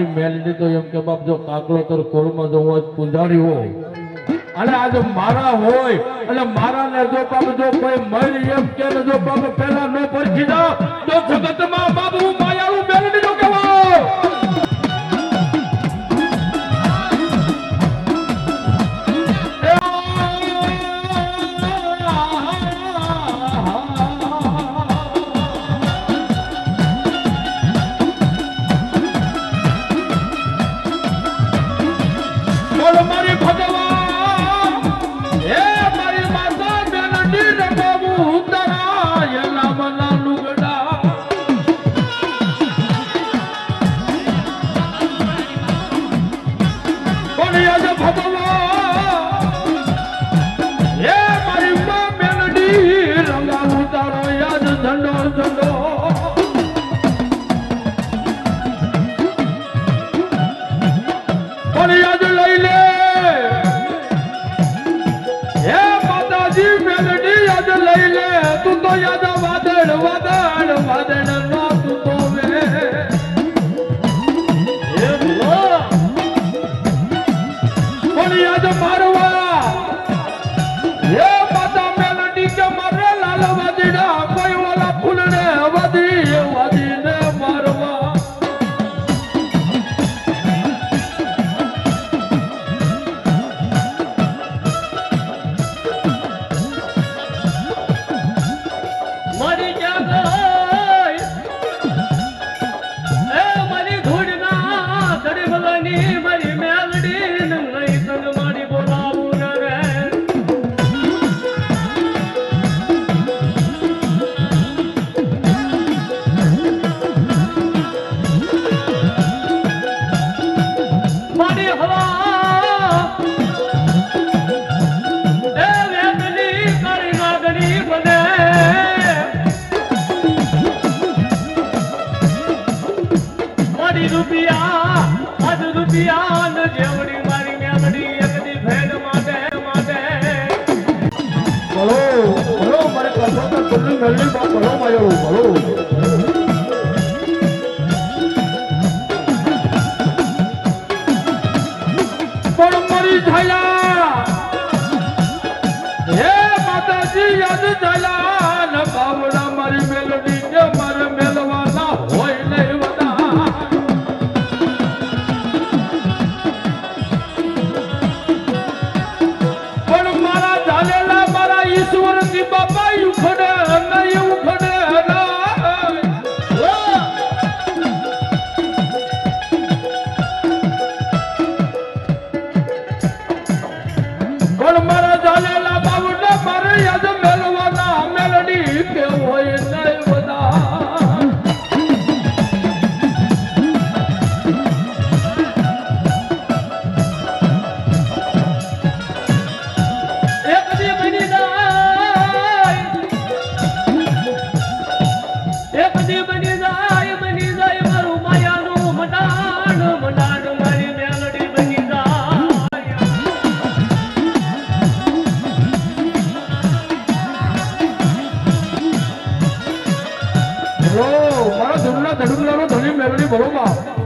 મારી મેલડી તો એમ કે, બાપ, જો કાકલોતર કોળમાં જો હોય પૂંજારી હોય. અને આ જો મારા હોય અને મારા ને જો બાપ, જો કોઈ મળી એમ કે જો બાપ, પેલા નો પરખી દો, તો જગતમાં બાપ હું મારી હવા. રૂપિયા અજ રૂપિયા જેવડી મારી મેલડી એકની મારે કસો તો કુલ્લુ મેલડી બોલો માયો બોલો આપણા ધડુંગલાનો ધણી મેળવી બહુ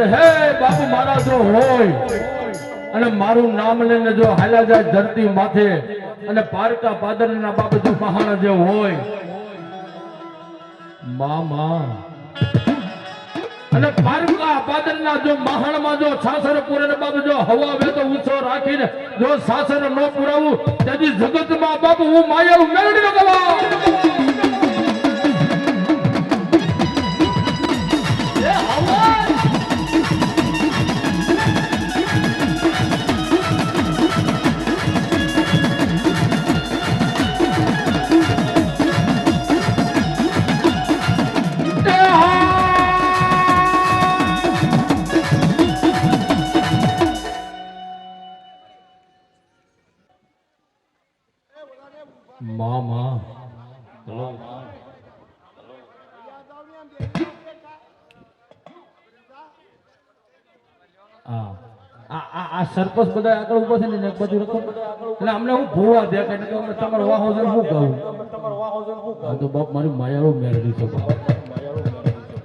કે હે બાપુ, મારા જો હોય અને મારું નામ લઈને જો હાલ્યા જાય ધરતી માથે અને પારકા પાદરના બાપુ જો મહાણ જે હોય. મા મા અને પારકા પાદરના જો મહાણમાં જો સાસર પૂરે ને જો હવા વેતો ઊંચો રાખીને જો સાસર ન પુરાવું, તેથી જગતમાં બાપુ હું માયા મેળવી ન સરપંચ બધા આગળ ઊભો છે ને એક બાજુ એટલે અમને હું ભૂવા દે કે અમે તમારો વાહો જન શું કહું? હા તો બાપ મારી માયાળો મેળવી છે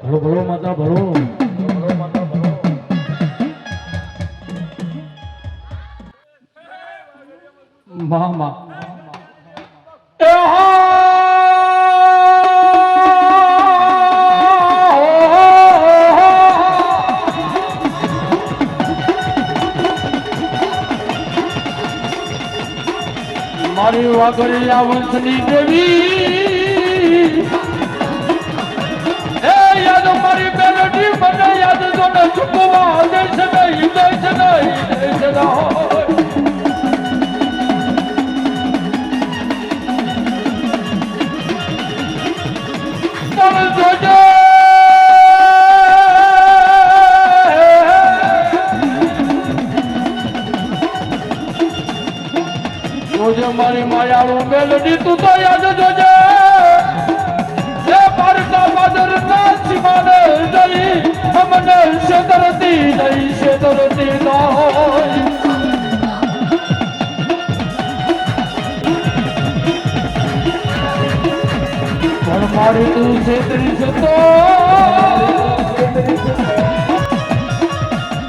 ભલો ભલો માતા, ભલો. મા મારી વાઘરિયા વંશની દેવી. એ યાદ મારી મેલડી મને યાદ તો ને ચૂકવા હૃદય અમને શેતરતી નહીં શેતરતી ના હોય પણ મારી તું છેતરી છે તો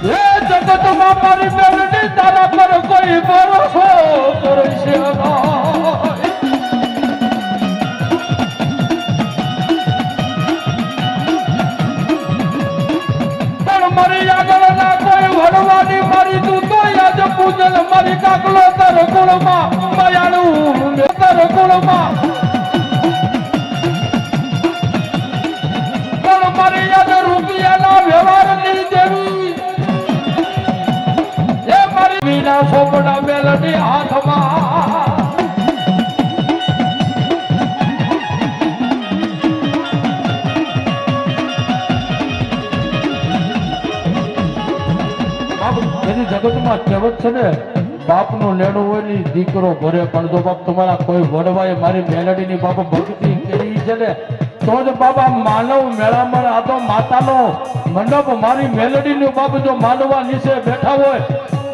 હે જગતમાં મારી મેલડી તારા પર કોઈ પૂજલ મારી કાકલો તર કુળમાં માયાળું તર કુળમાં મારી યાદ રૂપિયાના છે ને, બાપનું લેણું હોય ને દીકરો ભરે, પણ જો બાપ તમારા કોઈ વડવાએ મારી મેલડીની બાપ ભક્તિ કરી છે ને, તો જ બાબા માનવ મેળામણ આ તો માતાનો મંડપ મારી મેલડીનું બાપ જો માનવા નીચે બેઠા હોય,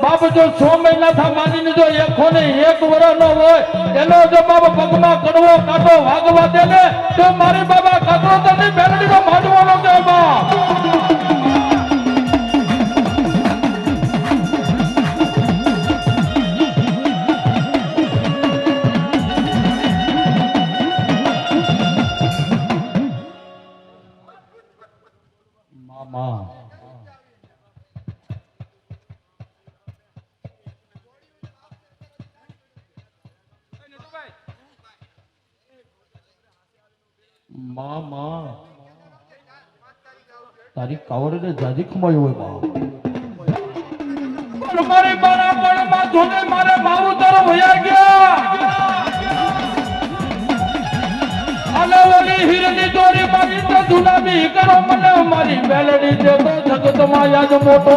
બાપ જો છ મહિના થા માની જો એકો ને એક વર્ષ નો હોય, એનો જો બાપ પગમાં કડવો કાંટો વાગવા દે ને, તો મારી બાબા કાંકરો તો મેલડી નો માંડવાનો કે મામા. તારી કાવડ ને જાજી ખમાઈ હોય બા. મારી બારા પણ માં ધોને મારે મારું તરફ વયા ગયા. અને ઓલી હીરની દોરી મારી તો ગુલામી કરો મને મારી મેલડી દે તો જગત માયા જ મોટો.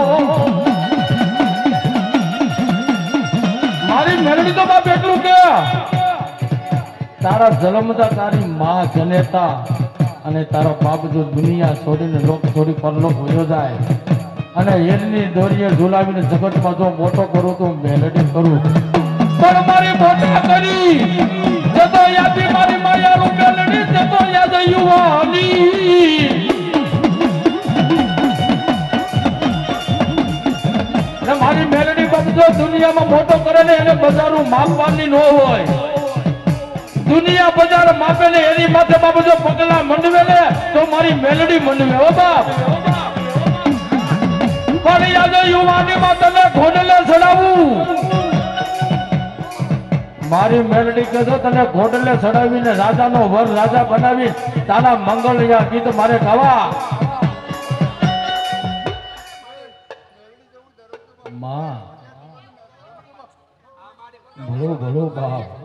મારી મેલડી તો બાપ એટલું કે? તારા જન્મતા તારી માં જનેતા અને તારો બાપ જો દુનિયા છોડીને લોક છોડી પરલોક વયો જાય અને એની દોરીએ ઝુલાવીને જગતમાં જો મોટો કરું તો મેલેડી કરું. પણ મારી મોટા કરી, જતો યાદી મારી માયા રૂપેલડી જતો યાદ યુવાની. મારી મેલડી બાબતો દુનિયામાં મોટો કરે ને એને બજારું માપવાની ન હોય. દુનિયા બજાર માપે ને એની માથે બાપુ જો પગલા મંડવે ને તો મારી મેલડી મંડવે, હો બાપ. પણ આજે યુવાની માં તને ઘોડલે ચડાવું. મારી મેલડી કહેતો તને ઘોડલે ચડાવીને રાજાનો વર રાજા બનાવી, તારા મંગળયા ગીત મારે ગાવા. માં ભલો ભલો બાપ.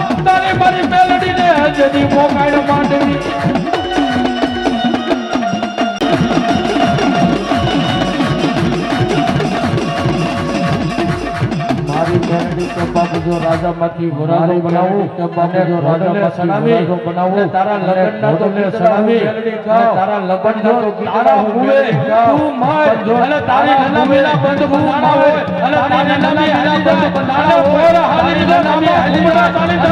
મેલડી પોકાડ માંડવી જો રાજામાંથી વરાજો બનાવું જો રાજામાંથી વરાજો બનાવું તારા લગ્નના તો મેં તારા લગ્નના તો તારા હુએ તું માર અને તારી બંધ અને તારી બંધ હાલી તારી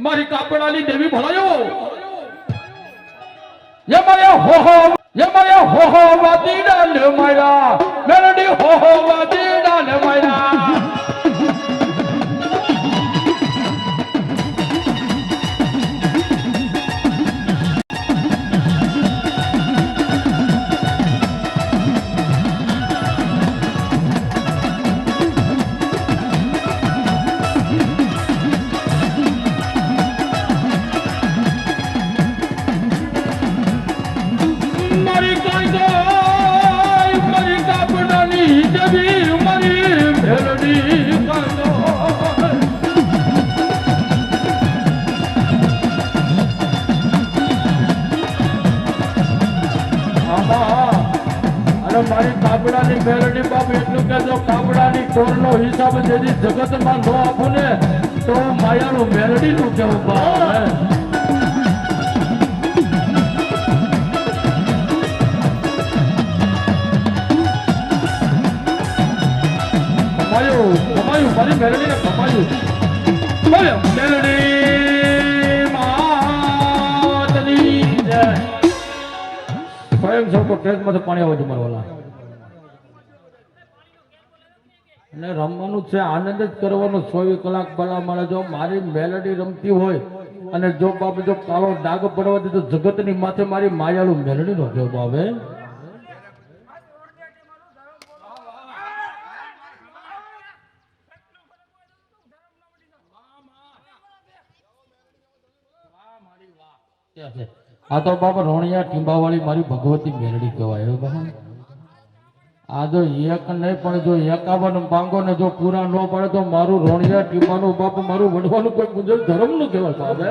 મારી કાપડાની દેવી ભળાયો યે મારે હો હો, યે મારે હો હો વાદી ડાલ મારા મેરડી હો હો વાદી ડાલ મારા મારી કાબડાની મેલડી બાપ એટલું કે જો કાબડાની કોરનો હિસાબ જેથી જગતમાં ન આપો ને, તો માયાનું મેલડીનું કેવું બાપ કમાયું કમાયું મારી મેલડીને કમાયું મેલડી સૌકો ટેસ્ટમાંથી પાણી આવે છે મારા અને રમવાનું છે, આનંદ જ કરવાનો ચોવીસ કલાક ભલા મળે જો મારી મેલડી રમતી હોય, અને જો બાપ જો કાળો ડાગ પડવા દે તો જગતની માથે મારી માયાળું મેલડી નો જોબ આવે. આ તો બાપા રોણિયા ટીંબાવાળી મારી ભગવતી મેરડી કહેવાય બાપા. આ જો એક નહીં, પણ જો એકાવન માંગો ને જો પૂરા ન પડે તો મારું રોણિયા ટીંબાનું બાપ મારું વડવાનું કોઈ મુજબ ધર્મનું કહેવાય, બાપે.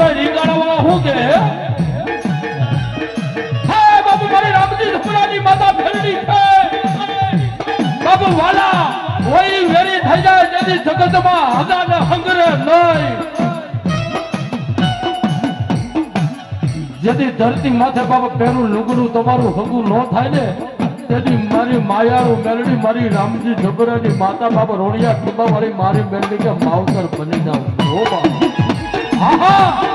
રમેશભાઈ રીંગાણા વાળા શું કે હે બાપુ, મારી રામજી ધપરાની માતા ફેરડી છે. બાપુ, વાલા કોઈ વેરી થઈ જાય જેથી જગતમાં હગા ને હંગરે નહીં જેથી ધરતી માથે બાબા પેલું લુગડું તમારું હગું ન થાય ને તેથી મારી માયાળું મેલડી મારી રામજી જબરાની માતા બાબા રોણિયા ટીબા વાળી મારી મેલડી કે માવતર બની બાપ હા હા